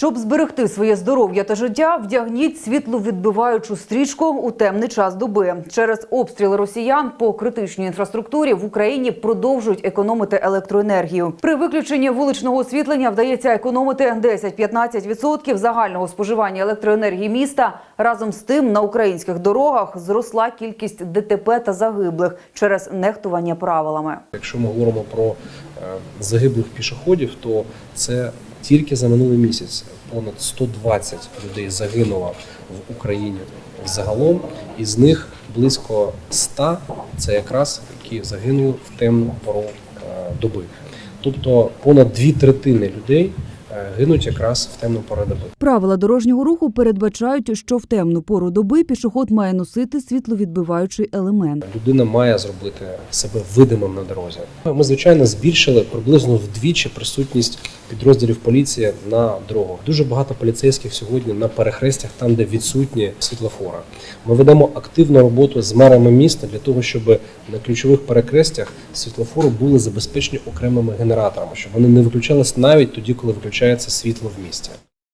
Щоб зберегти своє здоров'я та життя, вдягніть світловідбиваючу стрічку у темний час доби. Через обстріли росіян по критичній інфраструктурі в Україні продовжують економити електроенергію. При виключенні вуличного освітлення вдається економити 10-15% загального споживання електроенергії міста. Разом з тим на українських дорогах зросла кількість ДТП та загиблих через нехтування правилами. Якщо ми говоримо про е, загиблих пішоходів, то це тільки за минулий місяць понад 120 людей загинуло в Україні загалом, із них близько 100 – це якраз які загинули в темну пору е, доби. Тобто понад дві третини людей гинуть якраз в темну пору доби. Правила дорожнього руху передбачають, що в темну пору доби пішоход має носити світловідбиваючий елемент. Людина має зробити себе видимим на дорозі. Ми звичайно збільшили приблизно вдвічі присутність підрозділів поліції на дорогах. Дуже багато поліцейських сьогодні на перехрестях, там де відсутні світлофори. Ми ведемо активну роботу з мерами міста для того, щоб на ключових перехрестях світлофори були забезпечені окремими генераторами, щоб вони не виключались навіть тоді, коли виключається світло в місті.